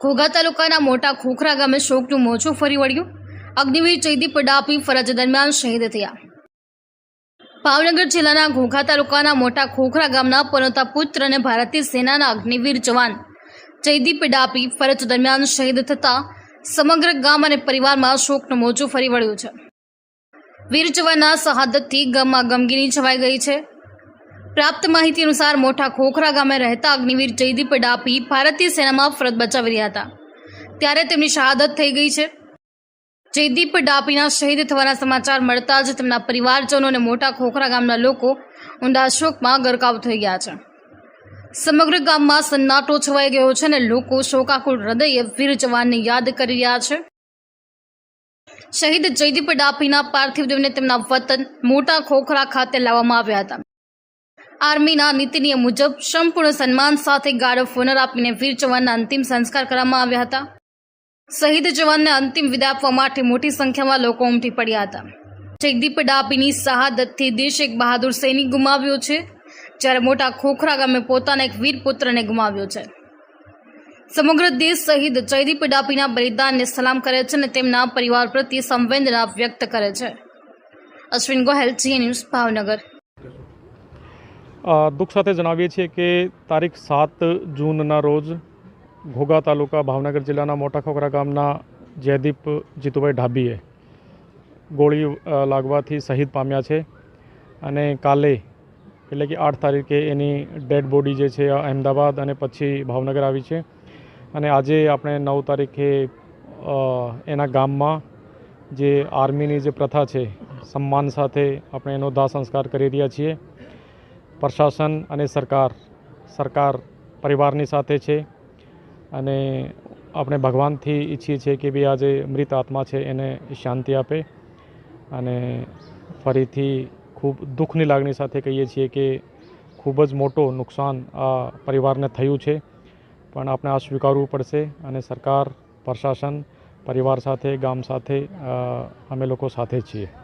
ઘોઘા તાલુકાના મોટા ખોખરા ગામે શોકનું મોજું ફરી વળ્યું. અગ્નિવીર જયદીપ ડાપી ફરજ દરમિયાન શહીદ થયા. ભાવનગર જિલ્લાના ઘોઘા તાલુકાના મોટા ખોખરા ગામના પનોતા પુત્ર અને ભારતીય સેનાના અગ્નિવીર જવાન જયદીપ ડાપી ફરજ દરમિયાન શહીદ થતાં સમગ્ર ગામ અને પરિવારમાં શોકનું મોજું ફરી વળ્યું છે. વીર જવાનના શહાદતથી ગામમાં ગમગીની છવાઈ ગઈ છે. પ્રાપ્ત માહિતી અનુસાર મોટા ખોખરા ગામે રહેતા અગ્નિવીર જયદીપ ડાપી ભારતીય સેનામાં ફરજ બચાવી રહ્યા હતા. ત્યારે તેમની શહાદત થઈ ગઈ છે. જયદીપ ડાપીના શહીદ થવાના સમાચાર મળતા જ તેમના પરિવારજનો અને મોટા ખોખરા ગામના લોકો ઊંડા શોકમાં ગરકાવ થઈ ગયા છે. સમગ્ર ગામમાં સન્નાટો છવાઈ ગયો છે અને લોકો શોકાકુળ હૃદયે વીર જવાનને યાદ કરી રહ્યા છે. શહીદ જયદીપ ડાપીના પાર્થિવ દેવને તેમના વતન મોટા ખોખરા ખાતે લાવવામાં આવ્યા હતા. આર્મીના નીતિ નિયમ મુજબ સંપૂર્ણ સન્માન સાથે ગાર્ડ ઓફ ઓનર આપીને વીર જવાનના અંતિમ સંસ્કાર કરવામાં આવ્યા હતા. શહીદ જવાનને અંતિમ વિદાય આપવા માટે મોટી સંખ્યામાં લોકો ઉમટી પડ્યા હતા. જગદીપ ડાપીની શહાદતથી દેશ એક બહાદુર સૈનિક ગુમાવ્યો છે, જ્યારે મોટા ખોખરા ગામે પોતાના એક વીર પુત્રને ગુમાવ્યો છે. સમગ્ર દેશ શહીદ જયદીપ ડાપીના બલિદાનને સલામ કરે છે અને તેમના પરિવાર પ્રત્યે સંવેદના વ્યક્ત કરે છે. અશ્વિન ગોહેલ, જી ન્યૂઝ, ભાવનગર. દુઃખ સાથે જણાવીએ છીએ કે તારીખ સાત જૂનના રોજ ઘોઘા તાલુકા ભાવનગર જિલ્લાના મોટા ખોખરા ગામના જયદીપ જીતુભાઈ ઢાબીએ ગોળી લાગવાથી શહીદ પામ્યા છે અને કાલે, એટલે કે આઠ તારીખે એની ડેડ બોડી જે છે અહેમદાબાદ અને પછી ભાવનગર આવી છે અને આજે આપણે નવ તારીખે એના ગામમાં જે આર્મીની જે પ્રથા છે, સન્માન સાથે આપણે એનો દાહ સંસ્કાર કરી રહ્યા છીએ. પ્રશાસન અને સરકાર સરકાર પરિવારની સાથે છે અને આપણે ભગવાનથી ઈચ્છીએ છીએ કે ભાઈ આજે મૃત આત્મા છે એને શાંતિ આપે અને ફરીથી ખૂબ દુઃખની લાગણી સાથે કહીએ છીએ કે ખૂબ જ મોટું નુકસાન આ પરિવારને થયું છે. પણ આપણે આ સ્વીકારવું પડશે અને સરકાર, પ્રશાસન, પરિવાર સાથે, ગામ સાથે અમે લોકો સાથે છીએ.